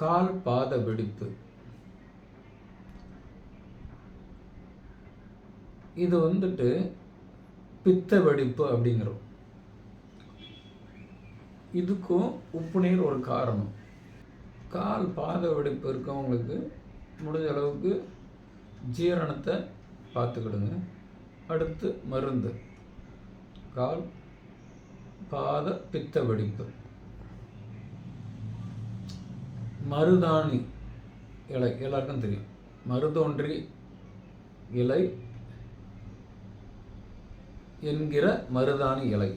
கால் பாத வெடிப்பு. இது வந்துட்டு பித்த வெடிப்பு அப்படிங்கிறோம். இதுக்கும் உப்பு நீர் ஒரு காரணம். கால் பாத வெடிப்பு இருக்கவங்களுக்கு முடிஞ்ச அளவுக்கு ஜீரணத்தை பார்த்துக்கிடுங்க. அடுத்து மருந்து. கால் பாத பித்த வெடிப்பு. மருதாணி இலை எல்லாருக்கும் தெரியும். மருதோன்றி இலை என்கிற மருதாணி இலை.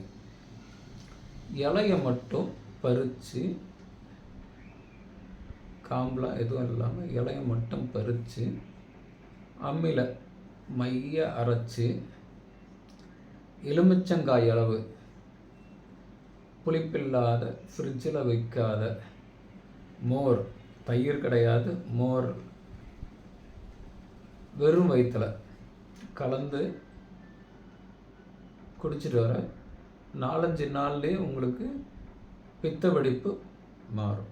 இலையை மட்டும் பறித்து காம்பெலாம் எதுவும் இல்லாமல் இலையை மட்டும் பறித்து அம்மியில் மைய அரைச்சி எலுமிச்சங்காய் அளவு புளிப்பில்லாத ஃப்ரிட்ஜில் வைக்காத மோர் தயிர் கிடையாது. மோர் வெறும் வயிற்றில் கலந்து குடிச்சிட்டு வர நாலஞ்சு நாள்லேயே உங்களுக்கு பித்த வெடிப்பு மாறும்.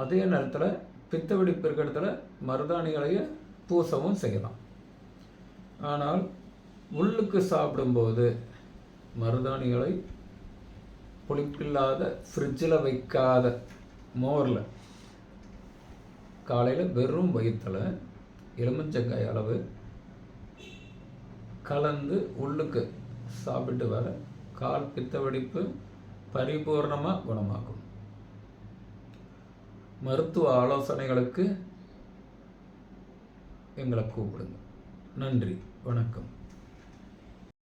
அதே நேரத்தில் பித்த வெடிப்பு இருக்கிற இடத்துல மருதாணிகளையே பூசவும் செய்யலாம். ஆனால் உள்ளுக்கு சாப்பிடும்போது மருதாணிகளை புளிப்பில்லாத ஃப்ரிட்ஜில் வைக்காத மோரில் காலையில் வெறும் வயிற்றில் எலுமிச்சங்காய் அளவு கலந்து உள்ளுக்கு சாப்பிட்டு வர கால் பித்த வெடிப்பு பரிபூர்ணமாக குணமாகும் மருத்துவ ஆலோசனைகளுக்கு எங்களை கூப்பிடுங்க. நன்றி. வணக்கம்.